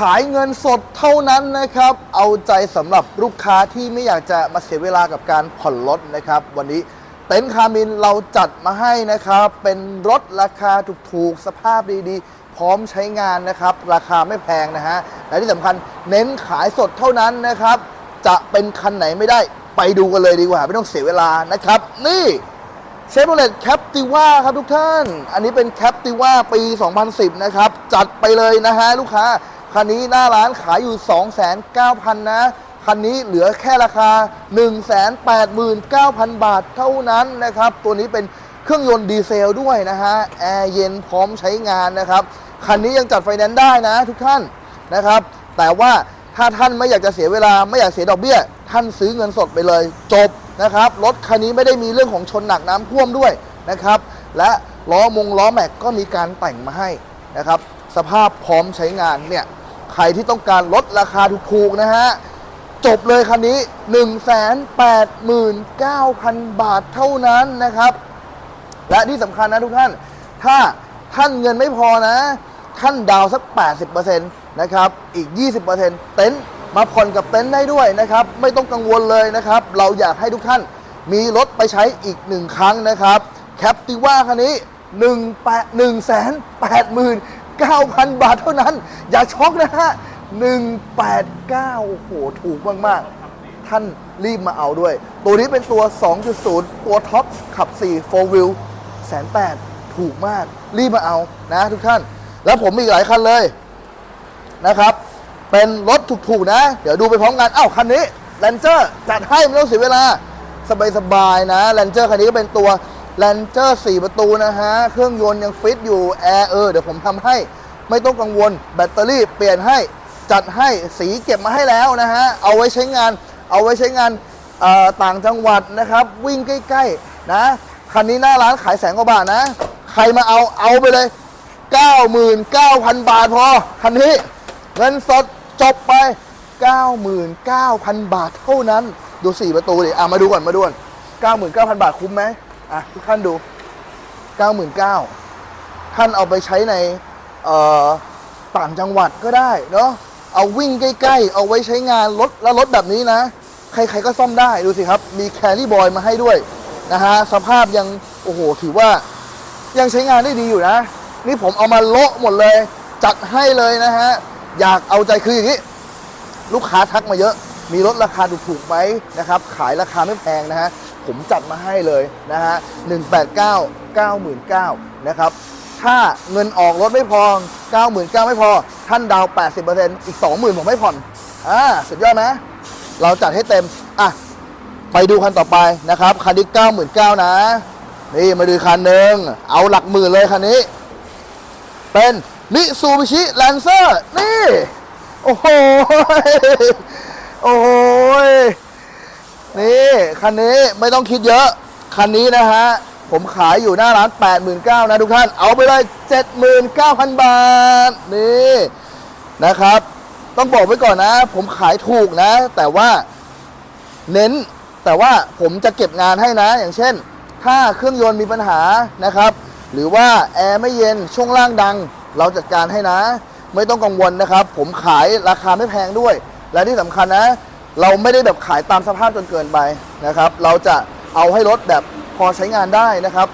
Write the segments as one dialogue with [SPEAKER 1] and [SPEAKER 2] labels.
[SPEAKER 1] ขายเงินสดเท่านั้นนะครับ เอาใจสำหรับลูกค้าที่ไม่อยากจะมาเสียเวลากับการผ่อนรถนะครับ วันนี้เต็นท์คามินเราจัดมาให้นะครับ เป็นรถราคาถูกๆ สภาพดีๆ พร้อมใช้งานนะครับ ราคาไม่แพงนะฮะ และที่สำคัญเน้นขายสดเท่านั้นนะครับ จะเป็นคันไหนไม่ได้ไปดูกันเลยดีกว่า ไม่ต้องเสียเวลานะครับ นี่เชฟโรเลตแคปติว่าครับทุกท่าน อันนี้เป็นแคปติว่าปี 2010 นะครับ จัดไปเลยนะฮะลูกค้า คันนี้หน้าร้านขายอยู่ 2,900 นะ คันนี้เหลือแค่ราคา 189,000 บาทเท่านั้นนะครับ ตัวนี้เป็นเครื่องยนต์ดีเซลด้วยนะฮะ แอร์เย็นพร้อมใช้งานนะครับ คันนี้ยังจัดไฟแนนซ์ได้นะทุกท่านนะครับ แต่ว่าถ้าท่านไม่อยากจะเสียเวลาไม่อยากเสียดอกเบี้ย ท่านซื้อเงินสดไปเลยจบนะครับ รถคันนี้ไม่ได้มีเรื่องของชนหนักน้ำท่วมด้วยนะครับ และล้อมงล้อแม็กก็มีการแต่งมาให้นะครับ สภาพพร้อมใช้งานเนี่ย ใครที่ต้องการลดราคาถูกๆนะฮะ จบเลยคันนี้ 189,000 บาทเท่านั้นนะครับ และที่สำคัญนะทุกท่าน ถ้าท่านเงินไม่พอนะ ท่านดาวสัก 80%นะครับ อีก 20%เต็นท์มาผ่อนกับเต็นท์ได้ด้วยนะครับ ไม่ต้องกังวลเลยนะครับ เราอยากให้ทุกท่านมีรถไปใช้อีกหนึ่งครั้งนะครับ แคปติว่าคันนี้1 8 1 8 9 0 0 บาทเท่านั้น อย่าช็อกนะฮะ 189 โอ้โห ถูกมาก ๆ ท่านรีบมาเอาด้วย ตัวนี้เป็นตัว 2.0 ตัวท็อป ขับ 4 4 wheel แสนแปดถูกมาก รีบมาเอานะทุกท่าน แล้วผมมีอีกหลายคันเลยนะครับ เป็นรถถูก ๆ นะ เดี๋ยวดูไปพร้อมกัน เอ้า คันนี้ r a n เจอร์จัดให้ไม่ต้องเสียเวลา สบาย ๆ นะ r a n เจอร์คันนี้ก็เป็นตัว r a n เจอร์4ประตูนะฮะ เครื่องยนต์ยังฟิตอยู่แอร์เออเดี๋ยวผมทำให้ไม่ต้องกังวล แบตเตอรี่เปลี่ยนให้จัดให้สีเก็บมาให้แล้วนะฮะ เอาไว้ใช้งาน เอาไว้ใช้งานต่างจังหวัดนะครับ วิ่งใกล้ ๆ นะ คันนี้หน้าร้านขายแสนกว่าบาทนะ ใครมาเอาเอาไปเลย 99,000 บาทพอ คันนี้เงินสดจบไป 99,000 บาทเท่านั้น ดู 4 ประตูดิอะมาดูก่อนมาดูก่อน99,000 บาทคุ้มไหม อะทุกท่านดู 99,000ท่านเอาไปใช้ในต่างจังหวัดก็ได้เนาะเอาวิ่งใกล้ๆ เอาไว้ใช้งานรถแล้วรถแบบนี้นะ ใครๆก็ซ่อมได้ดูสิครับ มีแครี่บอยมาให้ด้วยนะฮะสภาพยัง โอ้โห ถือว่ายังใช้งานได้ดีอยู่นะ นี่ผมเอามาโละหมดเลย จัดให้เลยนะฮะ อยากเอาใจคืออย่างนี้ ลูกค้าทักมาเยอะ มีรถราคาถูกๆไหมนะครับ ขายราคาไม่แพงนะฮะ ผมจัดมาให้เลยนะฮะ 189 99,000นะครับถ้าเงินออกรถไม่พอ 99,000 ไม่พอ ท่านดาวน์80%อีก 20,000 ผมไม่ผ่อน อ่า สุดยอดไหมเราจัดให้เต็ม อะ ไปดูคันต่อไปนะครับ คันนี้ 99,000 นะ นี่มาดูคันหนึ่ง เอาหลักหมื่นเลยคันนี้ เป็นมิซูบิชิแลนเซอร์ นี่ โอ้โห โอ้โห นี่คันนี้ไม่ต้องคิดเยอะ คันนี้นะฮะ ผมขายอยู่หน้าร้าน 89,000นะทุกท่าน เอาไปเลย 79,000 บาท นี่นะครับ ต้องบอกไว้ก่อนนะ ผมขายถูกนะ แต่ว่าเน้นแต่ว่าผมจะเก็บงานให้นะ อย่างเช่น ถ้าเครื่องยนต์มีปัญหานะครับ หรือว่าแอร์ไม่เย็นช่วงล่างดัง เราจัดการให้นะ ไม่ต้องกังวลนะครับ ผมขายราคาไม่แพงด้วย และที่สำคัญนะ เราไม่ได้แบบขายตามสภาพจนเกินไปนะครับ เราจะเอาให้รถแบบพอใช้งานได้นะครับ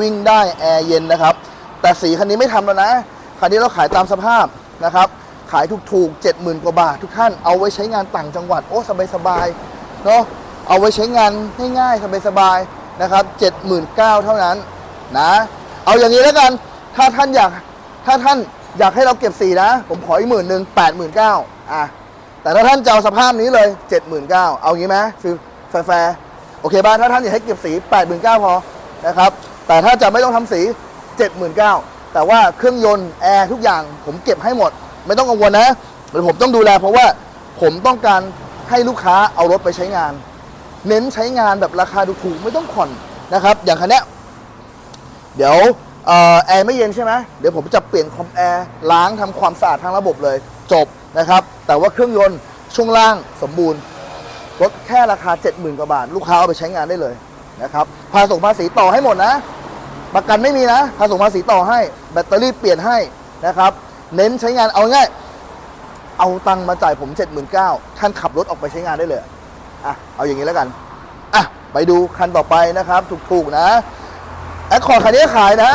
[SPEAKER 1] วิ่งได้แอร์เย็นนะครับ แต่สีคันนี้ไม่ทำแล้วนะ คันนี้เราขายตามสภาพนะครับ ขายถูกๆ 70,000 กว่าบาท ทุกท่านเอาไว้ใช้งานต่างจังหวัดโอ้สบายๆเนาะเอาไว้ใช้งานง่ายๆสบายๆนะครับ 79,000 เท่านั้นนะ เอาอย่างนี้แล้วกัน ถ้าท่านอยากถ้าท่านอยากให้เราเก็บสีนะ ผมขออีกหมื่นหนึ่งแปดหมื่นเก้าอะ แต่ถ้าท่านจะเอาสภาพนี้เลยเจ็ดหมื่นเก้าเอางี้ไหมฟิลแฟร์โอเคป่ะถ้าท่านอยากให้เก็บสีแปดหมื่นเก้าพอนะครับแต่ถ้าจะไม่ต้องทำสี 79,000แต่ว่าเครื่องยนต์แอร์ทุกอย่างผมเก็บให้หมด ไม่ต้องกังวลนะเดี๋ยวผมต้องดูแล เพราะว่าผมต้องการให้ลูกค้าเอารถไปใช้งาน เน้นใช้งานแบบราคาถูกๆไม่ต้องผ่อนนะครับ อย่างคันนี้เดี๋ยวออแอร์ไม่เย็นใช่ไหมเดี๋ยวผมจะเปลี่ยนคอมแอร์ล้างทำความสะอาดทั้งระบบเลย จบ นะครับ แต่ว่าเครื่องยนต์ช่วงล่างสมบูรณ์รถแค่ราคา 70,000กว่าบาท ลูกค้าเอาไปใช้งานได้เลยนะครับภาษีภาษีต่อให้หมดนะ ประกันไม่มีนะภาษีภาษีต่อให้ แบตเตอรี่เปลี่ยนให้นะครับ เน้นใช้งานเอาง่ายเอาตังค์มาจ่ายผมเจ็ดหมื่นเก้าท่านขับรถออกไปใช้งานได้เลยอะเอาอย่างนี้แล้วกันอะไปดูคันต่อไปนะครับ ถูกๆนะแอคคอร์ดคันนี้ขายนะ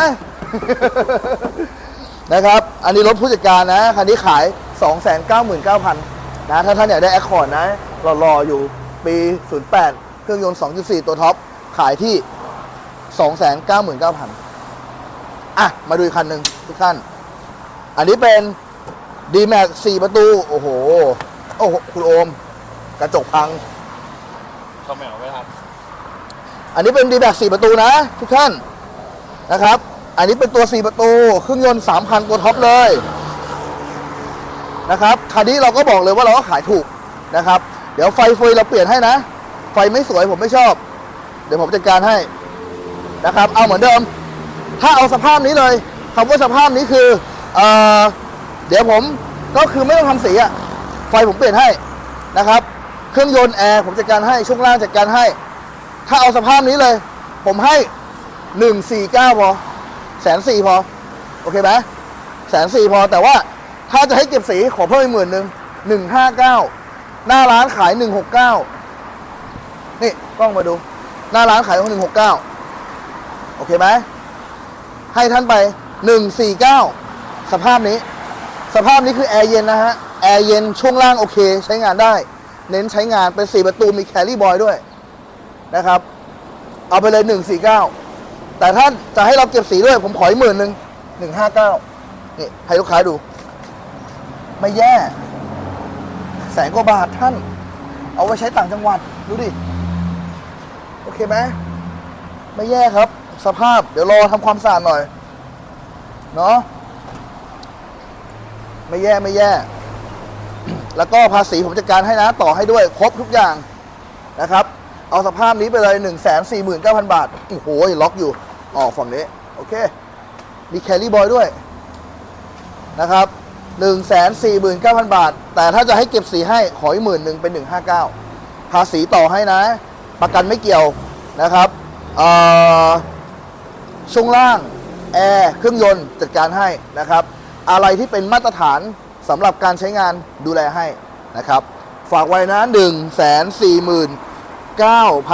[SPEAKER 1] นะครับ อันนี้รถผู้จัดการนะ คันนี้ขาย 299,000นะถ้าท่านอยากได้แอคคอร์ดนะรอๆอยู่ปี 08 เครื่องยนต์ 2.4 ตัวท็อป ขายที่ 299,000 อะ มาดูอีกคันหนึ่งทุกท่าน อันนี้เป็น d m a x 4 ประตู โอ้โห โอ้โห คุณโอม กระจกพัง
[SPEAKER 2] เขาไม่เอาไว้ครับ
[SPEAKER 1] อันนี้เป็น d m a x 4 ประตูนะ ทุกท่านนะครับ อันนี้เป็นตัว 4 ประตู เครื่องยนต์ 3,000 ตัวท็อปเลย นะครับคันนี้เราก็บอกเลยว่าเราก็ขายถูกนะครับ เดี๋ยวไฟเฟยเราเปลี่ยนให้นะ ไฟไม่สวยผมไม่ชอบ เดี๋ยวผมจัดการให้นะครับ เอาเหมือนเดิม ถ้าเอาสภาพนี้เลยคำว่าสภาพนี้คือเออเดี๋ยวผมก็คือไม่ต้องทำสีอะไฟผมเปลี่ยนให้นะครับ เครื่องยนต์แอร์ผมจัดการให้ช่วงล่างจัดการให้ ถ้าเอาสภาพนี้เลย ผมให้หนึ่งสี่เก้าพอแสนสี่พอโอเคไหมแสนสี่พอแต่ว่า ถ้าจะให้เก็บสีขอเพิ่มอีกหมื่นหนึ่งหนึ่งห้าเก้าหน้าร้านขายหนึ่งหกเก้านี่กล้องมาดู หน้าร้านขายหนึ่งหกเก้าโอเคไหมให้ท่านไปหนึ่งสี่เก้าสภาพนี้ สภาพนี้คือแอร์เย็นนะฮะ แอร์เย็นช่วงล่างโอเค ใช้งานได้ เน้นใช้งานเป็นสี่ประตูมีแคลรี่บอยด้วยนะครับ เอาไปเลยหนึ่งสี่เก้าแต่ท่านจะให้เราเก็บสีด้วย ผมขออีกหมื่นหนึ่งหนึ่งห้าเก้านี่ให้ลูกค้าดู ไม่แย่ แสนกว่าบาทท่าน เอาไว้ใช้ต่างจังหวัด ดูดิ โอเคไหมไม่แย่ครับ สภาพเดี๋ยวรอทำความสะอาดหน่อย เนาะไม่แย่ไม่แย่ แล้วก็ภาษีผมจัดการให้นะ ต่อให้ด้วย ครบทุกอย่างนะครับ เอาสภาพนี้ไปเลย 1 4 9 0 0 0 บาท โอ้โห ล็อกอยู่ ออกฝั่งนี้ โอเค มีแคลรี่บอยด้วยนะครับ 1 4 9 0 0 0 บาท แต่ถ้าจะให้เก็บสีให้ขออีกหมื่นหนึ่งเป็น 159 ภาษีต่อให้นะ ประกันไม่เกี่ยวนะครับช่วงล่าง แอร์เครื่องยนต์จัดการให้นะครับ อะไรที่เป็นมาตรฐานสำหรับการใช้งานดูแลให้นะครับ ฝากไว้นะ 1 4 9 0 0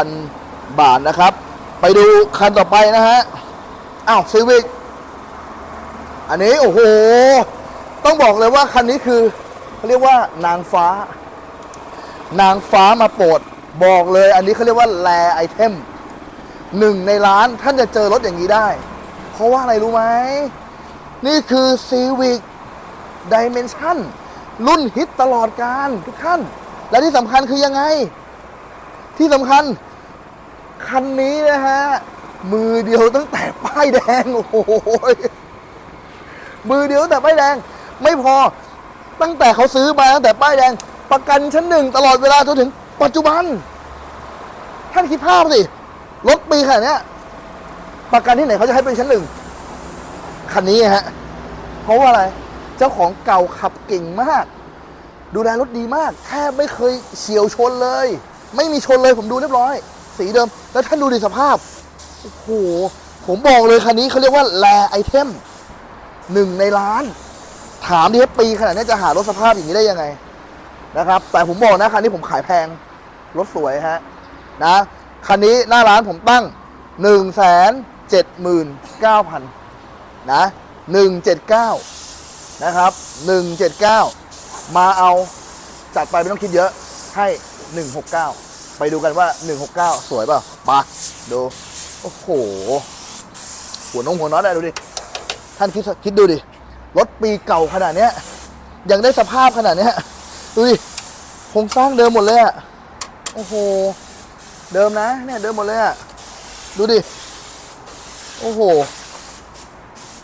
[SPEAKER 1] 0 บาทนะครับ ไปดูคันต่อไปนะฮะ อ้าวซีวิกอันนี้ โอ้โห ต้องบอกเลยว่าคันนี้คือเขาเรียกว่านางฟ้า นางฟ้ามาโปรดบอกเลย อันนี้เขาเรียกว่าแลไอเทมหนึ่งในร้านท่านจะเจอรถอย่างนี้ได้ เพราะว่าอะไรรู้ไหม นี่คือ Civic Dimension รุ่นฮิตตลอดการทุกท่าน และที่สำคัญคือยังไง ที่สำคัญ คันนี้นะฮะ มือเดียวตั้งแต่ป้ายแดง โอ้โหมือเดียวแต่ป้ายแดง ไม่พอ ตั้งแต่เขาซื้อมาตั้งแต่ป้ายแดง ประกันชั้นหนึ่งตลอดเวลาจนถึง ปัจจุบัน ท่านคิดภาพสิรถปีขนาดนี้ประกันที่ไหนเขาจะให้เป็นชั้นหนึ่งคันนี้ฮะเพราะว่าอะไร เจ้าของเก่าขับเก่งมาก ดูแลรถดีมากแทบไม่เคยเฉียวชนเลย ไม่มีชนเลยผมดูเรียบร้อย สีเดิม แล้วท่านดูดิสภาพโอ้โหผมบอกเลยคันนี้เขาเรียกว่าแลไอเทมหนึ่งในล้าน ถามดิครับปีขนาดนี้จะหารถสภาพอย่างนี้ได้ยังไงนะครับ แต่ผมบอกนะคันนี้ผมขายแพง รถสวยฮะนะคันนี้หน้าร้านผมตั้ง 1 7 9 0 0 0นะ179 นะครับ 179 มาเอาจัดไปไม่ต้องคิดเยอะให้ 169 ไปดูกันว่า 169 สวยเปล่ามาดู โอ้โห หัวน้องหัวน็อตได้ดูดิ ท่านคิดคิดดูดิ รถปีเก่าขนาดเนี้ยยังได้สภาพขนาดเนี้ยดูดิโครงสร้างเดิมหมดเลยอะโอ้โห เดิมนะเนี่ยเดิมหมดเลยอะดูดิ โอ้โห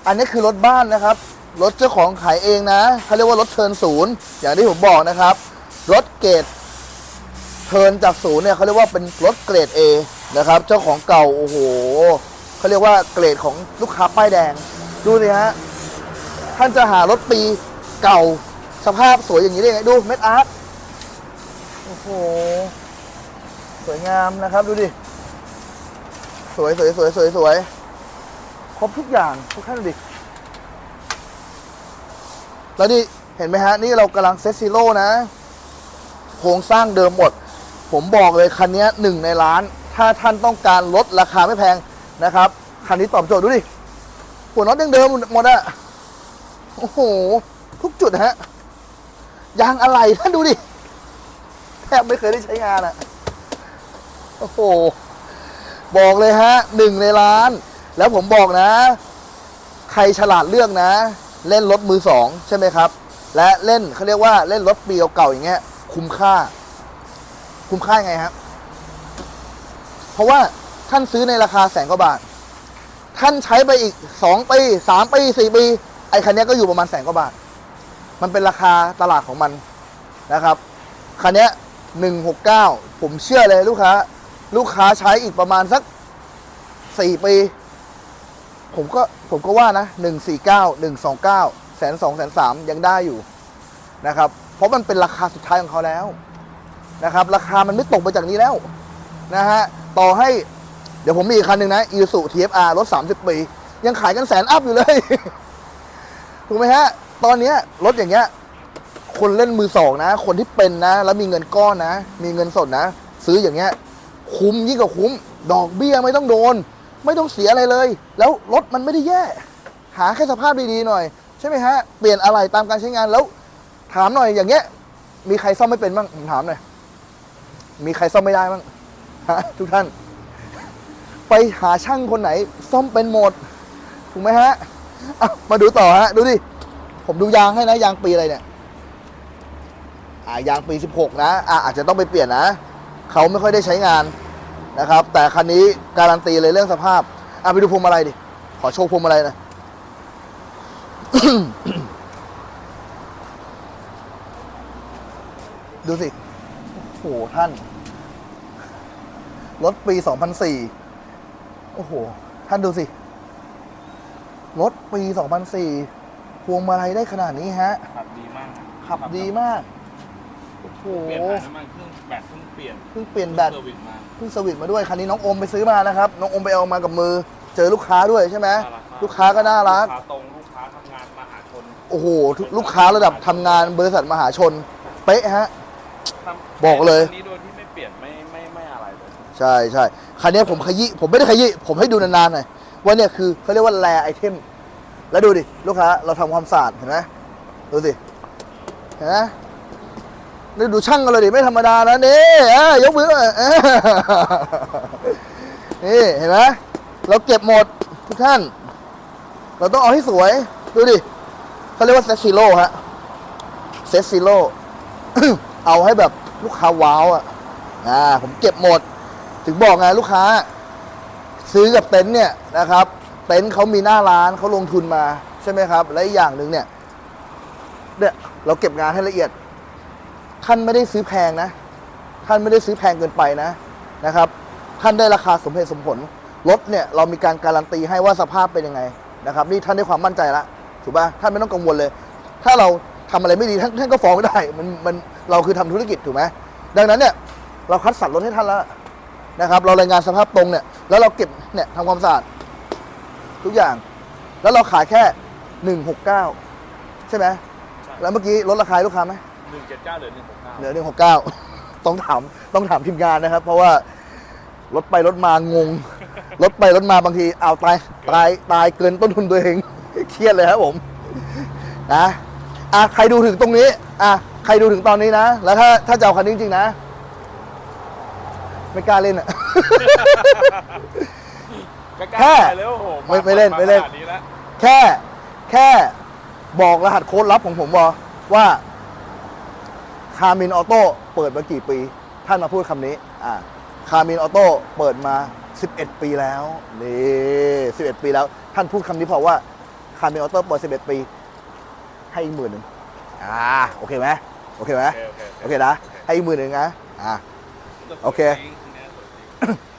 [SPEAKER 1] อันนี้คือรถบ้านนะครับ รถเจ้าของขายเองนะเขาเรียกว่ารถเทินศูนย์ อย่างที่ผมบอกนะครับ รถเกรดเทินจากศูนย์เนี่ยเขาเรียกว่าเป็นรถเกรด A นะครับ เจ้าของเก่า โอ้โหเขาเรียกว่าเกรดของลูกค้าป้ายแดง ดูสิฮะ ท่านจะหารถปีเก่าสภาพสวยอย่างนี้ได้ไง ดูเม็ดอาร์ตโอ้โห สวยงามนะครับ ดูดิ สวยสวยสวยสวยสวยครบทุกอย่างทุกท่านดูดิแล้วนี่ เห็นไหมฮะ นี่เรากำลังเซตซิโร่นะ โครงสร้างเดิมหมด ผมบอกเลยคันนี้หนึ่งในล้าน ถ้าท่านต้องการลดราคาไม่แพงนะครับ คันนี้ตอบโจทย์ดูดิหัวน็อตยังเดิมหมดอะ โอ้โห ทุกจุดฮะ ยางอะไรท่านดูดิแทบไม่เคยได้ใช้งานอะโอ้โห บอกเลยฮะหนึ่งในล้าน แล้วผมบอกนะ ใครฉลาดเลือกนะ เล่นรถมือสองใช่ไหมครับ และเล่นเขาเรียกว่าเล่นรถปีเก่าๆอย่างเงี้ย คุ้มค่า คุ้มค่ายังไงครับ เพราะว่าท่านซื้อในราคาแสนกว่าบาท ท่านใช้ไปอีกสองปีสามปีสี่ปี อ้คันนี้ก็อยู่ประมาณแสนกว่าบาท มันเป็นราคาตลาดของมันนะครับ คันนี้หนึ่งหกเก้าผมเชื่อเลยลูกค้า ลูกค้าใช้อีกประมาณสักสี่ปี ผมก็ผมก็ว่านะหนึ่งสี่เก้าหนึ่งสองเก้าแสนสองแสนสามยังได้อยู่นะครับ เพราะมันเป็นราคาสุดท้ายของเขาแล้วนะครับ ราคามันไม่ตกไปจากนี้แล้วนะฮะ ต่อให้เดี๋ยวผมมีอีกคันหนึ่งนะ i s u TFR รถ 30 ปี ยังขายกันแสนอัพอยู่เลย ถูกไหมฮะ ตอนเนี้ยรถอย่างเงี้ย คนเล่นมือสองนะ คนที่เป็นนะ แล้วมีเงินก้อนนะ มีเงินสดนะ ซื้ออย่างเงี้ย คุ้มยิ่งกว่าคุ้ม ดอกเบี้ยไม่ต้องโดน ไม่ต้องเสียอะไรเลย แล้วรถมันไม่ได้แย่ หาแค่สภาพดีๆหน่อย ใช่ไหมฮะ เปลี่ยนอะไรตามการใช้งานแล้ว ถามหน่อยอย่างเงี้ย มีใครซ่อมไม่เป็นบ้างผมถามหน่อย มีใครซ่อมไม่ได้บ้างฮะทุกท่าน ไปหาช่างคนไหน ซ่อมเป็นหมด ถูกไหมฮะ อะมาดูต่อฮะ ดูดิ ผมดูยางให้นะ ยางปีอะไรเนี่ย อ่ายางปี 16 นะ อะอาจจะต้องไปเปลี่ยนนะ เขาไม่ค่อยได้ใช้งานนะครับ แต่คันนี้การันตีเลยเรื่องสภาพ อะไปดูพวงมาลัยดิ ขอโชว์พวงมาลัยนะ ดูสิ โอ้โหท่าน รถปี 2004 โอ้โห ท่านดูสิ รถปี 2004 พวงมาลัยได้ขนาดนี้ฮะ
[SPEAKER 2] ขับดีมาก
[SPEAKER 1] ขับดีมาก โอ้โห
[SPEAKER 2] เปลี่ยนถ่ายน้ำมันเครื่องแบตเพิ่งเปลี่ยน
[SPEAKER 1] เพิ่งเปลี่ยนแบต
[SPEAKER 2] เซอร์วิสมา
[SPEAKER 1] เพิ่งสวิตช์มาด้วย คันนี้น้องอมไปซื้อมานะครับ น้องอมไปเอามากับมือ เจอลูกค้าด้วยใช่ไหม
[SPEAKER 2] น่ารัม
[SPEAKER 1] ลูกค้าก็น่ารัก
[SPEAKER 2] ลูกค้าตรง ลูกค้าทำงานมหาชน
[SPEAKER 1] โอ้โหทุกลูกค้าระดับทำงานบริษัทมหาชน เป๊ะฮะ
[SPEAKER 2] ทำ
[SPEAKER 1] บอกเลย
[SPEAKER 2] อันนี้โดยที่ไม่เปลี่ยนไม่ไม่ไม่อะไรเลย
[SPEAKER 1] ใช่ใช่คันนี้ผมขยี้ ผมไม่ได้ขยี้ ผมให้ดูนานๆหน่อย ว่าเนี่ยคือเขาเรียกว่าแรไอเทม แล้วดูดิ ลูกค้า เราทำความสะอาดเห็นไหมดูสิ เห็นไหมนี่ดูช่างกันเลยดิ ไม่ธรรมดานะนี่อะยกมืออยอะนี่เห็นไหมเราเก็บหมดทุกท่าน เราต้องเอาให้สวย ดูดิเขาเรียกว่าเซตซิโร่ฮะเซตซิโร่เอาให้แบบลูกค้าว้าวอะอ่าผมเก็บหมด ถึงบอกไงลูกค้า ซื้อกับเต็นท์เนี่ยนะครับเต็นท์เขามีหน้าร้านเขาลงทุนมาใช่ไหมครับ และอีกอย่างหนึ่งเนี่ยเนี่ยเราเก็บงานให้ละเอียด ท่านไม่ได้ซื้อแพงนะ ท่านไม่ได้ซื้อแพงเกินไปนะนะครับ ท่านได้ราคาสมเหตุสมผลรถเนี่ยเรามีการการันตีให้ว่าสภาพเป็นยังไงนะครับนี่ท่านได้ความมั่นใจละถูกป่ะท่านไม่ต้องกังวลเลย ถ้าเราทำอะไรไม่ดีท่านท่านก็ฟ้องได้มันมันเราคือทำธุรกิจถูกไหมดังนั้นเนี่ยเราคัดสรรรถให้ท่านแล้ว นะครับ เรารายงานสภาพตรงเนี่ย แล้วเราเก็บเนี่ยทำความสะอาดทุกอย่าง แล้วเราขายแค่หนึ่งหกเก้าใช่ไหม
[SPEAKER 2] ใช่
[SPEAKER 1] แล้วเมื่อกี้ลดราคาให้ลูกค้าไหม
[SPEAKER 2] หนึ่งเจ็ดเก้าเหลือหนึ่งหกเก้า
[SPEAKER 1] เหลือหนึ่งหกเก้าต้องถามต้องถามทีมงานนะครับ เพราะว่ารถไปรถมางง รถไปรถมาบางทีเอาตายตายตายเกินต้นทุนตัวเอง เครียดเลยครับผมนะอะใครดูถึงตรงนี้อะใครดูถึงตอนนี้นะ แล้วถ้าถ้าจะเอาคันนี้จริงๆนะ ไม่กล้าเล่นอะ
[SPEAKER 2] ก็ก
[SPEAKER 1] แค่
[SPEAKER 2] ล้าไปเลยโอ้โห
[SPEAKER 1] ไม่ไม่เล่นไม่เล่นา
[SPEAKER 2] ขนาดนี้แล้ว
[SPEAKER 1] แค่แค่บอกรหัสโค้ดลับของผมบอกว่าคามินออโต้เปิดมากี่ปี ท่านมาพูดคำนี้ อ่าคามินออโต้เปิดมา 11 ปีแล้ว นี่ 11 ปีแล้ว ท่านพูดคำนี้เพราะว่าคามินออโต้เปิด 11 ปี ให้อีกหมื่นหนึ่งอ่า โอเคไหมโอเคไหม
[SPEAKER 2] โอเคโอเค
[SPEAKER 1] โอเคนะ ให้อีกหมื่นหนึ่งนะ อ่า โอเค
[SPEAKER 2] จริง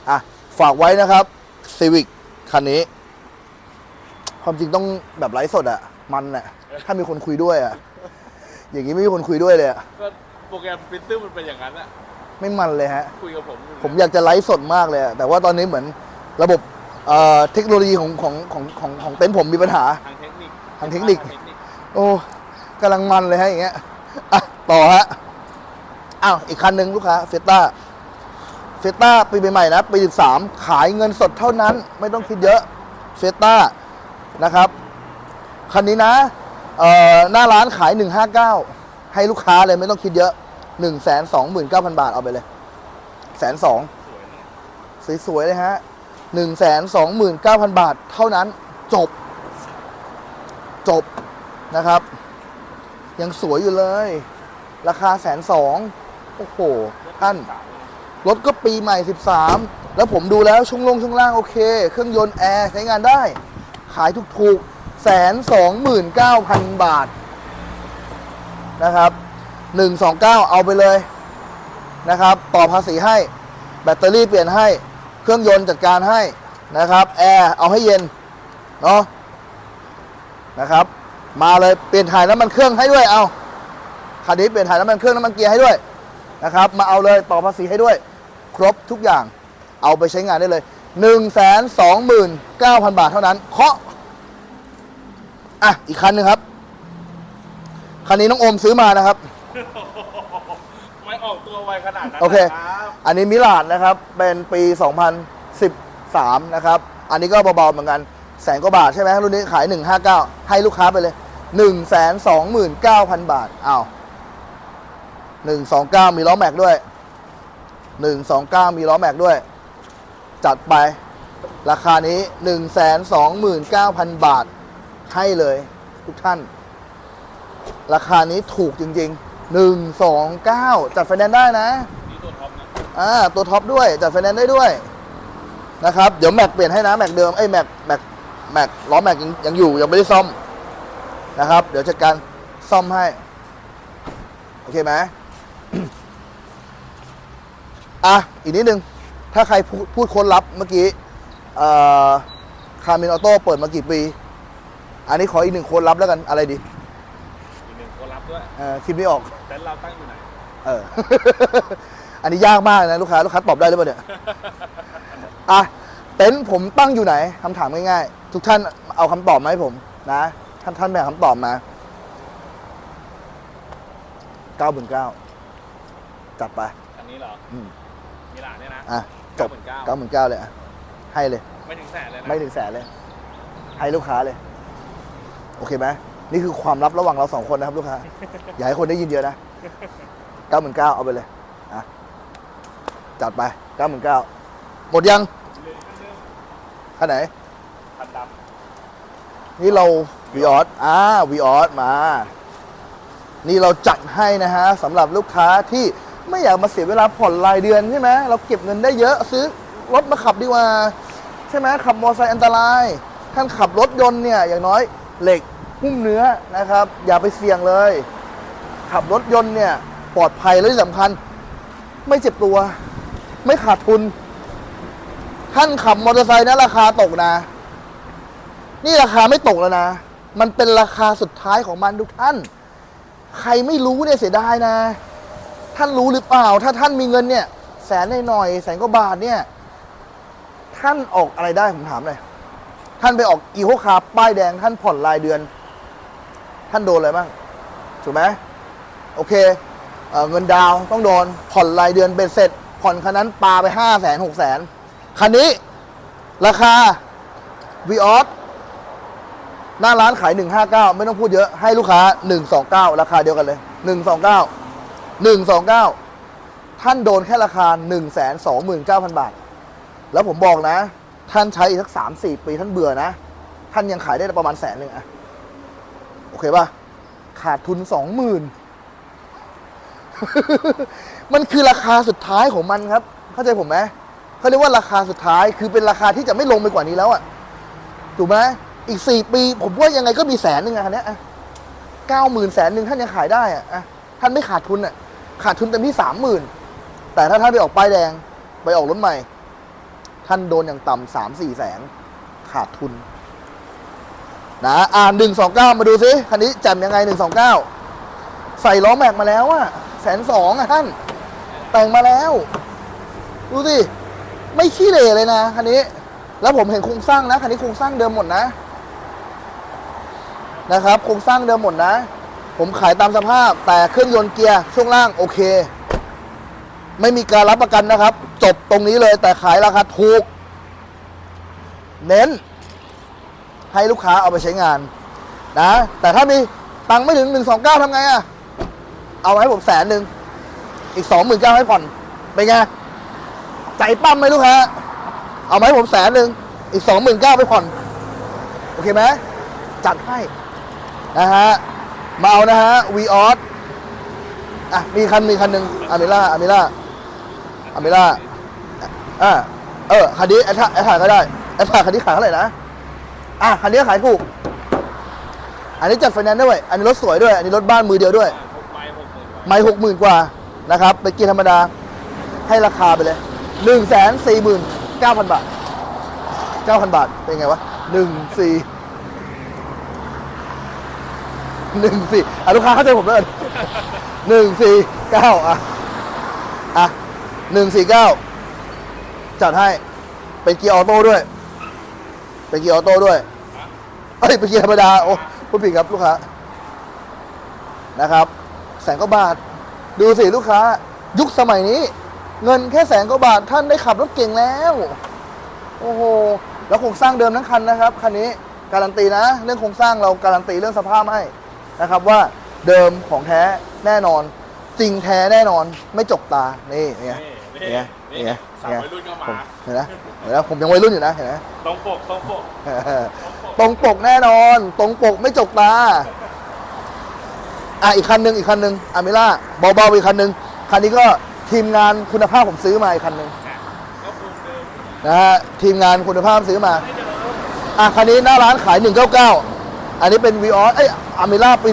[SPEAKER 1] อะฝากไว้นะครับซีวิกคันนี้ ความจริงต้องแบบไลฟ์สดอะมันอะถ้ามีคนคุยด้วยอะอย่างนี้ไม่มีคนคุยด้วยเลยอะ
[SPEAKER 2] ก็โปรแกรมพิมพ์ตื้อมันเป็นอย่างนั้นอะ
[SPEAKER 1] ไม่มันเลยฮะ
[SPEAKER 2] คุยกับผมอยู่
[SPEAKER 1] ผมอยากจะไลฟ์สดมากเลยอะแต่ว่าตอนนี้เหมือนระบบเอ่อเทคโนโลยีของของของของของเต็นท์ผมมีปัญหา
[SPEAKER 2] ทางเทคนิค
[SPEAKER 1] ทางเทคนิค
[SPEAKER 2] ทางเทคนิค
[SPEAKER 1] โอ้กำลังมันเลยฮะอย่างเงี้ยอะต่อฮะอ้าวอีกคันหนึ่งลูกค้าเฟต้า เฟต้าปีใหม่ๆนะปี 13 ขายเงินสดเท่านั้น ไม่ต้องคิดเยอะเฟต้านะครับคันนี้นะหน้าร้านขาย 159 ให้ลูกค้าเลยไม่ต้องคิดเยอะ 1 2 9 0 0 0 บาทเอาไปเลยแสนสอง
[SPEAKER 2] สวยนะ
[SPEAKER 1] สวยๆเลยฮะ1 2 9 0 0 0บาทเท่านั้นจบ จบนะครับ ยังสวยอยู่เลย ราคาแสนสองโอ้โหท่าน รถก็ปีใหม่ 13 แล้วผมดูแล้วช่วงลงช่วงล่างโอเค เครื่องยนต์แอร์ใช้งานได้ ขายถูกๆแสนสองหมื่นเก้าพันบาทนะครับ129เอาไปเลยนะครับ ต่อภาษีให้ แบตเตอรี่เปลี่ยนให้ เครื่องยนต์จัดการให้นะครับแอร์เอาให้เย็นเนาะนะครับ มาเลยเปลี่ยนถ่ายน้ำมันเครื่องให้ด้วยเอาคันนี้เปลี่ยนถ่ายน้ำมันเครื่องน้ำมันเกียร์ให้ด้วยนะครับ มาเอาเลยต่อภาษีให้ด้วย ครบทุกอย่าง เอาไปใช้งานได้เลย 1 2 9 0 0 0 บาทเท่านั้น เคาะ อะ อีกคันหนึ่งครับ คันนี้น้องโอมซื้อมานะครับ
[SPEAKER 2] ไม่ออกตัวไวขนาดนั้น
[SPEAKER 1] โอเค
[SPEAKER 2] นะครับ
[SPEAKER 1] อันนี้มิลานนะครับ เป็นปี 2013 นะครับ อันนี้ก็เบาๆเหมือนกันแสนกว่าบาทใช่ไหมรุ่นนี้ขาย 159 ให้ลูกค้าไปเลย 129,000 บาทอ้าว129 มีล้อแม็กด้วย 129 มีล้อแม็กด้วย จัดไป ราคานี้ 129,000 บาท ให้เลยทุกท่าน ราคานี้ถูกจริง ๆ 129 จัดไฟแนนซ์ได้นะ
[SPEAKER 2] นี่ตัวท็อปนะ
[SPEAKER 1] อ่าตัวท็อปด้วยจัดไฟแนนซ์ได้ด้วยนะครับ เดี๋ยวแม็กเปลี่ยนให้นะแม็กเดิมไอ้ยแม็กแม็กแม็กล้อแม็กยังยังอยู่ยังไม่ได้ซ่อมนะครับ เดี๋ยวจัดการซ่อมให้ โอเคไหม อะ อีกนิดนึง ถ้าใครพูดพูดค้นลับเมื่อกี้เอ่อคาร์มินออโต้เปิดมากี่ปี อันนี้ขออีกหนึ่งคนรับแล้วกันอะไรดี
[SPEAKER 2] อีกหนึ่งคนรับด้วย
[SPEAKER 1] เออคิดไม่ออก
[SPEAKER 2] เต็นท์เราตั้งอยู่ไหน
[SPEAKER 1] เอออันนี้ยากมากนะลูกค้าลูกค้าตอบได้หรือเปล่าเนี่ยอะเต็นท์ผมตั้งอยู่ไหนคำถามง่ายๆ ทุกท่านเอาคำตอบมาให้ผมนะท่านท่านแบ่งคำตอบมา9ก้าหมื่นเก้าจัดไป
[SPEAKER 2] อันนี้เหรอ
[SPEAKER 1] อืม
[SPEAKER 2] มีหลานเนี่ยนะ
[SPEAKER 1] อะจบ
[SPEAKER 2] 99,000
[SPEAKER 1] เก้าหมื่นเก้าเลยอะให้เลย
[SPEAKER 2] ไม่ถึงแสนเลยนะ
[SPEAKER 1] ไม่ถึงแสนเลย ให้ลูกค้าเลย โอเคไหมนี่คือความลับระหว่างเราสองคนนะครับลูกค้า อย่าให้คนได้ยินเยอะนะเก้าหมื่นเก้าเอาไปเลยอะจัดไปเก้าหมื่นเก้าหมดยังคันไหน
[SPEAKER 2] คันด
[SPEAKER 1] นี่เราวีออสอ่าวีออสมา นี่เราจัดให้นะฮะสำหรับลูกค้าที่ ไม่อยากมาเสียเวลาผ่อนรายเดือนใช่ไหมเราเก็บเงินได้เยอะซื้อรถมาขับดีกว่า ใช่ไหมขับมอเตอร์ไซค์อันตรายท่านขับรถยนต์เนี่ยอย่างน้อยเหล็กหุ้มเนื้อนะครับ อย่าไปเสี่ยงเลย ขับรถยนต์เนี่ยปลอดภัยและที่สำคัญ ไม่เจ็บตัว ไม่ขาดทุน ท่านขับมอเตอร์ไซค์นะราคาตกนะ นี่ราคาไม่ตกแล้วนะ มันเป็นราคาสุดท้ายของมันทุกท่าน ใครไม่รู้เนี่ยเสียดายนะ ท่านรู้หรือเปล่า ถ้าท่านมีเงินเนี่ย แสนหน่อยๆแสนกว่าบาทเนี่ย ท่านออกอะไรได้ผมถามเลยท่านไปออกอีโคคาร์ป้ายแดง ท่านผ่อนรายเดือน ท่านโดนอะไรบ้างถูกไหมโอเคเอเงินดาวต้องโดน ผ่อนรายเดือนเบ็ดเสร็จ ผ่อนคันนั้นปาไปห้าแสนหกแสนคันนี้ราคาวีออสหน้าร้านขาย 159 ไม่ต้องพูดเยอะให้ลูกค้า 129 ราคาเดียวกันเลย 129 129 ท่านโดนแค่ราคา 129,000 บาท แล้วผมบอกนะ ท่านใช้อีกสัก 3-4 ปีท่านเบื่อนะ ท่านยังขายได้ประมาณแสนหนึ่งอะโอเคป่ะ ขาดทุน 20,000 มันคือราคาสุดท้ายของมันครับ เข้าใจผมไหมเขาเรียกว่าราคาสุดท้ายคือเป็นราคาที่จะไม่ลงไปกว่านี้แล้วอะถูกไหมอีกสี่ปีผมว่ายังไงก็มีแสนหนึ่งอะคันเนี้เก้าหมื่นแสนหนึ่งท่านยังขายได้อะอะท่านไม่ขาดทุนอะ ขาดทุนเต็มที่สามหมื่นแต่ถ้าท่านไปออกป้ายแดงไปออกรถใหม่ ท่านโดนอย่างต่ำสามสี่แสนขาดทุน นะ อ่านหนึ่งสองเก้ามาดูซิคันนี้แจ่มยังไงหนึ่งสองเก้าใส่ล้อแม็กมาแล้วอะแสนสองอะท่าน แต่งมาแล้ว ดูสิ ไม่ขี้เหร่เลยนะคันนี้ แล้วผมเห็นโครงสร้างนะคันนี้โครงสร้างเดิมหมดนะ นะครับโครงสร้างเดิมหมดนะ ผมขายตามสภาพ แต่เครื่องยนต์เกียร์ช่วงล่างโอเค ไม่มีการรับประกันนะครับ จบตรงนี้เลยแต่ขายราคาถูก เน้น ให้ลูกค้าเอาไปใช้งาน นะ แต่ถ้ามีตังค์ไม่ถึง 129ทำไงอะเอาให้ผมแสนหนึ่ง อีก 29ให้ผ่อน เป็นไง ใจปั้มไหมลูกค้า เอามาให้ผมแสนหนึ่ง อีก 29ไปผ่อน โอเคไหมจัดให้ นะฮะ มาเอานะฮะวีออสอะมีคันมีคันหนึ่งอามิล่าอามิล่าอามิล่าอะเออคันนี้ไอ้ถ่าไอ้ถ่ายก็ได้ไอ้ถ่ายคันนี้ขายเท่าไหร่นะอะคันนี้ขายถูก อันนี้จัดไฟแนนซ์ด้วย อันนี้รถสวยด้วย อันนี้รถบ้านมือเดียวด้วย
[SPEAKER 2] หกใบหกหมื่นกว่า
[SPEAKER 1] ไม่หกหมื่นกว่านะครับเป็นเกียร์ธรรมดาให้ราคาไปเลยหนึ่งแสนสี่หมื่นเก้าพันบาทเก้าพันบาทเป็นไงวะหนึ่งสี่ หนึ่งสี่อะลูกค้าเข้าใจผมเลยหนึ่งสี่เก้าอะ อะหนึ่งสี่เก้าจัดให้ เป็นเกียร์ออโต้ด้วย เป็นเกียร์ออโต้ด้วย เอ้ย เป็นเกียร์ธรรมดา โอ้พูดผิดครับลูกค้า นะครับ แสนกว่าบาท ดูสิลูกค้า ยุคสมัยนี้ เงินแค่แสนกว่าบาทท่านได้ขับรถเก่งแล้ว โอ้โห แล้วโครงสร้างเดิมทั้งคันนะครับ คันนี้การันตีนะ เรื่องโครงสร้างเราการันตีเรื่องสภาพให้ นะครับว่าเดิมของแท้แน่นอน จริงแท้แน่นอนไม่จกตานี่ไง
[SPEAKER 2] นี่
[SPEAKER 1] ไง
[SPEAKER 2] นี่
[SPEAKER 1] ไง
[SPEAKER 2] สาว
[SPEAKER 1] ไง
[SPEAKER 2] วัยรุ่นก็
[SPEAKER 1] ผม
[SPEAKER 2] มา
[SPEAKER 1] เห็นไหมเห็นไหมผมยังวัยรุ่นอยู่นะเห็นไหม
[SPEAKER 2] ตรงปกตรงปก
[SPEAKER 1] ตรงปกแน่นอน ตรงปกไม่จกตาอะอีกคันหนึ่งอีกคันหนึ่งอามิล่าเบาๆอีกคันหนึ่งคันนี้ก็ทีมงานคุณภาพผมซื้อมาอีกคันหนึ่ง
[SPEAKER 2] ก็คูณเดิม
[SPEAKER 1] นะฮะทีมงานคุณภาพซื้อมา
[SPEAKER 2] ไม่เดิม
[SPEAKER 1] อะคันนี้หน้าร้านขาย 199 อันนี้เป็นวีออสเอ้ยอามิล่าปี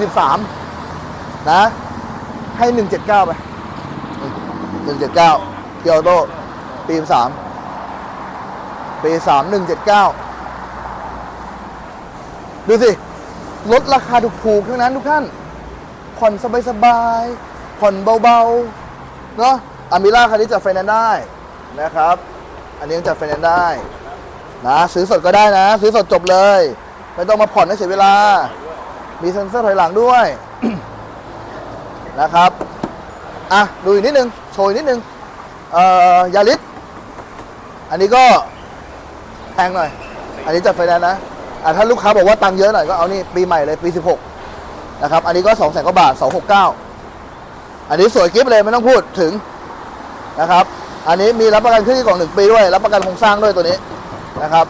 [SPEAKER 1] 13 นะ ให้ 179 ไป 179เกียวโตปี 13 ปี 3 179 ดูสิ ลดราคาถูกๆทั้งนั้นทุกท่าน ผ่อนสบายๆ ผ่อนเบาๆ เนาะอามิล่าคันนี้จัดไฟแนนซ์ได้นะครับ อันนี้ยังจัดไฟแนนซ์ได้นะซื้อสดก็ได้นะ ซื้อสดจบเลย ไม่ต้องมาผ่อนให้เสียเวลา มีเซ็นเซอร์ถอยหลังด้วยนะครับ อะ ดูอีกนิดนึง โชว์อีกนิดนึง เอ่อยาริสอันนี้ก็แพงหน่อย อันนี้จัดไฟแนนซ์นะ อะถ้าลูกค้าบอกว่าตังค์เยอะหน่อยก็เอานี่ปีใหม่เลยปี 16 นะครับ อันนี้ก็2 0 0 0 0กว่าบาท 269 อันนี้สวยกิ๊บเลยไม่ต้องพูดถึงนะครับ อันนี้มีรับประกันเครื่องที่กล่องหนึ่งปีด้วย รับประกันโครงสร้างด้วยตัวนี้นะครับ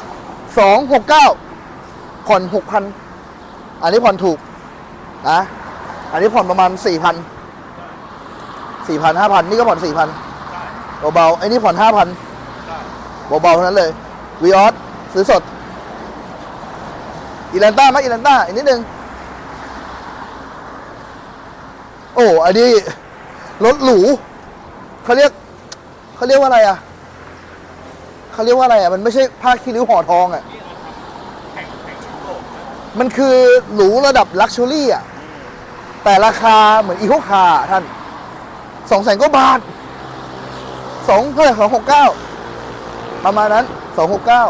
[SPEAKER 1] 269 ผ่อน6,000อันนี้ผ่อนถูกนะอันนี้ผ่อนประมาณ4,000 4,000 5,000นี่ก็ผ่อน4,000เบาๆไอ้นี่ผ่อน5,000เบาๆเท่านั้นเลยวีออสซื้อสดอีแลนต้าไหมอีแลนต้าอีกนิดนึงโอ้อันนี้รถหรูเขาเรียกเขาเรียกว่าอะไรอะเขาเรียกว่าอะไรอะ มันไม่ใช่ผ้าคีริ้วห่อทองอะ
[SPEAKER 2] แข่งแข่งโลก
[SPEAKER 1] มันคือหรูระดับลักชัวรี่อะ แต่ราคาเหมือนอีโคคาร์ท่านสองแสนกว่าบาทสองเท่าไหร่สองหกเก้าประมาณนั้นสองหกเก้า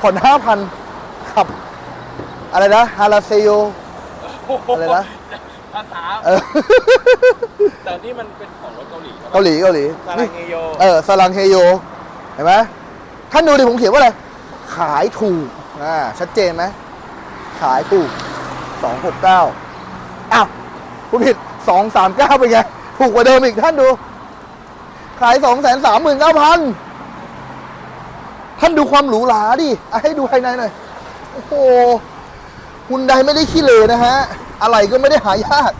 [SPEAKER 1] ผ่อนห้าพันขับ อะไรนะฮาราเซโยอะไรนะ
[SPEAKER 2] ภาษา
[SPEAKER 1] เออ
[SPEAKER 2] แต่นี่มันเป็นของรถเกาหลีใช่ไหม
[SPEAKER 1] เกาหลีเกาหลี
[SPEAKER 2] ซาลั
[SPEAKER 1] นี่
[SPEAKER 2] งเฮโย
[SPEAKER 1] เออสลังเฮโยเห็นไหมท่านดูดิผมเขียนว่าอะไร ขายถูกอ่าชัดเจนไหม ขายถูกสองหกเก้าอ้าวผู้ผิดสองสามเก้าเป็นไง ถูกกว่าเดิมอีกท่านดู ขายสองแสนสามหมื่นเก้าพันท่านดูความหรูหราดิให้ดูภายในหน่อย โอ้โหฮุนไดไม่ได้ขี้เหร่นะฮะ อะไรก็ไม่ได้หายาก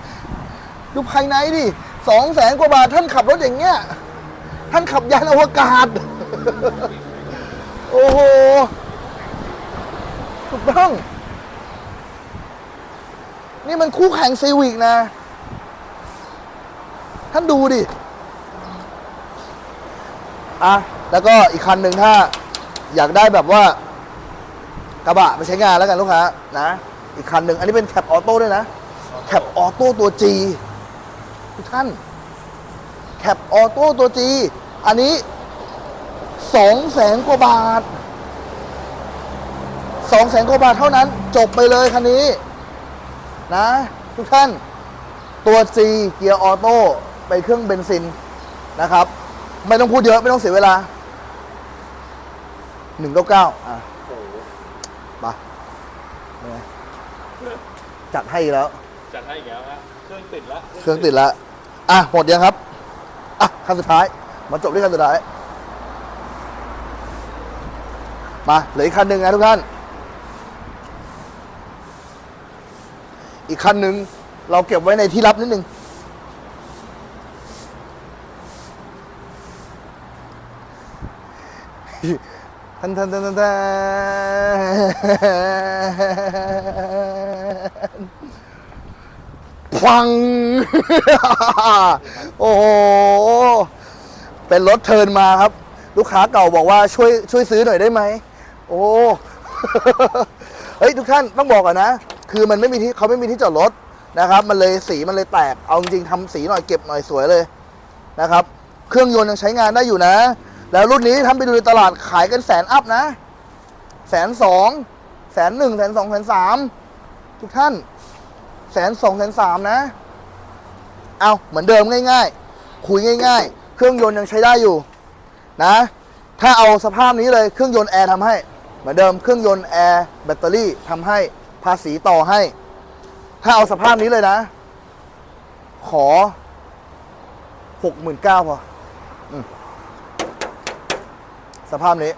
[SPEAKER 1] ดูภายในดิสองแสนกว่าบาท ท่านขับรถอย่างเงี้ย ท่านขับยานอวกาศ โอ้โห ถูกต้อง นี่มันคู่แข่งซีวิกนะ ท่านดูดิ อะ แล้วก็อีกคันหนึ่งถ้าอยากได้แบบว่ากระบะไปใช้งานแล้วกันลูกค้านะ อีกคันหนึ่งอันนี้เป็นแคปออโต้ด้วยนะ แคปออโต้ตัว G ทุกท่าน แคปออโต้ตัว G อันนี้สองแสนกว่าบาทสองแสนกว่าบาทเท่านั้น จบไปเลยคันนี้ นะทุกท่านตัว G เกียร์ออโต้เป็นเครื่องเบนซินนะครับ ไม่ต้องพูดเยอะไม่ต้องเสียเวลา 199อะ
[SPEAKER 2] โอ้โห
[SPEAKER 1] มาเป็นไงจัดให้อีกแล้ว
[SPEAKER 2] จัดให้อีกแล้วนะเครื่องติดแล้ว
[SPEAKER 1] เครื่องติดแล้วอะหมดยังครับ อะคันสุดท้าย มาจบที่คันสุดท้าย มาเหลืออีกคันหนึ่งนะทุกท่าน อีกคันหนึ่งเราเก็บไว้ในที่ลับนิดนึง ทันทันทันทันทันฟัง โอ้โห เป็นรถเทินมาครับ ลูกค้าเก่าบอกว่าช่วยช่วยซื้อหน่อยได้ไหม โอ้ เฮ้ย ทุกท่านต้องบอกก่อนนะ คือมันไม่มีที่เขาไม่มีที่จอดรถนะครับ มันเลยสีมันเลยแตก เอาจริงๆทำสีหน่อยเก็บหน่อยสวยเลยนะครับ เครื่องยนต์ยังใช้งานได้อยู่นะ แล้วรุ่นนี้ทำไปดูในตลาดขายกันแสนอัพนะ แสนสองแสนหนึ่งแสนสองแสนสามทุกท่านแสนสองแสนสามนะ เอาเหมือนเดิมง่าย ๆ คุยง่าย ๆ เครื่องยนต์ยังใช้ได้อยู่นะ ถ้าเอาสภาพนี้เลยเครื่องยนต์แอร์ทำให้ เหมือนเดิมเครื่องยนต์แอร์แบตเตอรี่ทำให้ ภาษีต่อให้ ถ้าเอาสภาพนี้เลยนะ ขอหกหมื่นเก้าพออสภาพนี้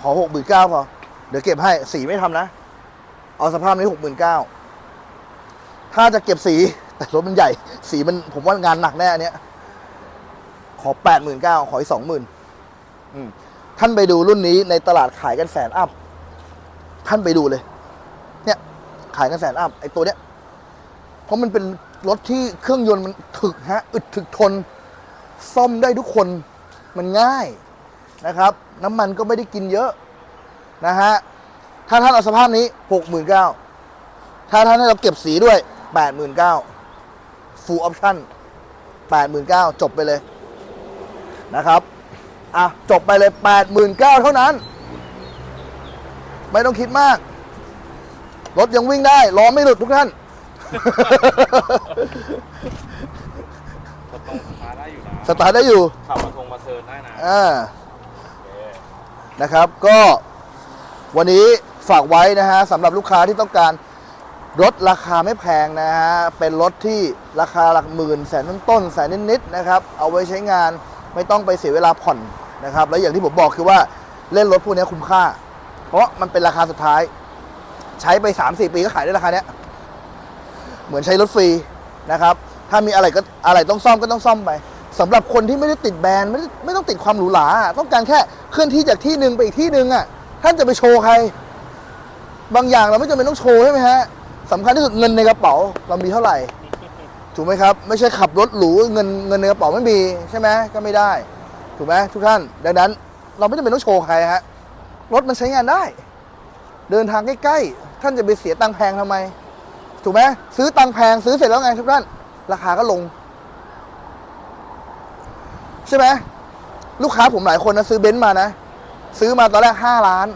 [SPEAKER 1] ขอหกหมื่นเก้าพอ เดี๋ยวเก็บให้สีไม่ทำนะ เอาสภาพนี้หกหมื่นเก้าถ้าจะเก็บสี แต่รถมันใหญ่ สีมันผมว่างานหนักแน่อันเนี้ย ขอแปดหมื่นเก้าขออีกสองหมื่นท่านไปดูรุ่นนี้ในตลาดขายกันแสนอัพ ท่านไปดูเลย ขายกันแสนอัพไอ้ตัวเนี้ยเพราะมันเป็นรถที่เครื่องยนต์มันถึกฮะอึดถึกทน ซ่อมได้ทุกคนมันง่ายนะครับ น้ำมันก็ไม่ได้กินเยอะนะฮะถ้าท่านเอาสภาพนี้หกหมื่นเก้าถ้าท่านให้เราเก็บสีด้วย89,000 full option 89,000จบไปเลยนะครับอะจบไปเลย89,000เท่านั้น ไม่ต้องคิดมาก รถยังวิ่งได้ล้อไม่หลุดทุกท่าน
[SPEAKER 2] สตาร์ทสตาร์ทได้อยู่นะ
[SPEAKER 1] สตาร์ทได้อยู่
[SPEAKER 2] ขับมาทงมาเทิร์นได้นะ
[SPEAKER 1] อ่า
[SPEAKER 2] โอเค
[SPEAKER 1] นะครับก็วันนี้ฝากไว้นะฮะสำหรับลูกค้าที่ต้องการรถราคาไม่แพงนะฮะ เป็นรถที่ราคาหลักหมื่นแสนต้นๆแสนนิดๆนะครับ เอาไว้ใช้งานไม่ต้องไปเสียเวลาผ่อนนะครับ แล้วอย่างที่ผมบอกคือว่าเล่นรถพวกนี้คุ้มค่า เพราะมันเป็นราคาสุดท้าย ใช้ไป 3-4 ปีก็ขายได้ราคาเนี้ย เหมือนใช้รถฟรีนะครับ ถ้ามีอะไรก็อะไรต้องซ่อมก็ต้องซ่อมไปสำหรับคนที่ไม่ได้ติดแบรนด์ไม่ได้ไม่ต้องติดความหรูหราต้องการแค่เคลื่อนที่จากที่หนึ่งไปอีกที่หนึ่งอะท่านจะไปโชว์ใคร บางอย่างเราไม่จำเป็นต้องโชว์ใช่ไหมฮะสำคัญที่สุดเงินในกระเป๋าเรามีเท่าไหร่ถูกไหมครับ ไม่ใช่ขับรถหรูเงินเงินในกระเป๋าไม่มีใช่ไหมก็ไม่ได้ ถูกไหมทุกท่าน ดังนั้น เราไม่จำเป็นต้องโชว์ใครฮะรถมันใช้งานได้ เดินทางใกล้ๆ ท่านจะไปเสียตังแพงทำไม ถูกไหมซื้อตังแพงซื้อเสร็จแล้วไงทุกท่าน ราคาก็ลง ใช่ไหมลูกค้าผมหลายคนนะซื้อเบนซ์มานะ ซื้อมาตอนแรกห้าล้าน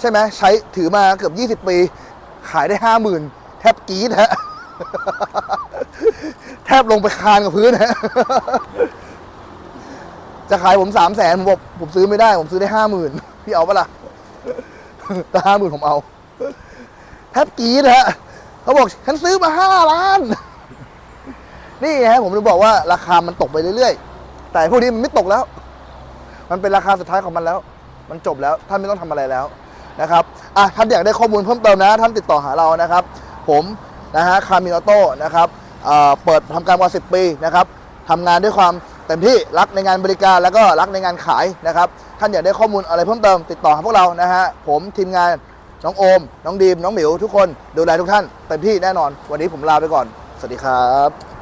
[SPEAKER 1] ใช่ไหมใช้ถือมาเกือบยี่สิบปี ขายได้ห้าหมื่นแทบกีดฮะแทบลงไปคานกับพื้นฮะจะขายผมสามแสนผมบอกผมซื้อไม่ได้ ผมซื้อได้ห้าหมื่นพี่เอาปะล่ะแต่ห้าหมื่นผมเอา แทบกรีดฮะเขาบอกฉันซื้อมาห้าล้าน นี่ฮะผมเลยบอกว่าราคามันตกไปเรื่อยๆ แต่พวกนี้มันไม่ตกแล้ว มันเป็นราคาสุดท้ายของมันแล้ว มันจบแล้วท่านไม่ต้องทำอะไรแล้วนะครับอะท่านอยากได้ข้อมูลเพิ่มเติมนะ ท่านติดต่อหาเรานะครับ ผมนะฮะคามิโนโต้นะครับเอ่อเปิดทำการกว่า 10 ปีนะครับทำงานด้วยความเต็มที่รักในงานบริการแล้วก็รักในงานขายนะครับ ท่านอยากได้ข้อมูลอะไรเพิ่มเติมติดต่อหาพวกเรานะฮะผมทีมงาน น้องโอม น้องดีม น้องหมิว ทุกคนดูแลทุกท่านเต็มที่แน่นอน วันนี้ผมลาไปก่อน สวัสดีครับ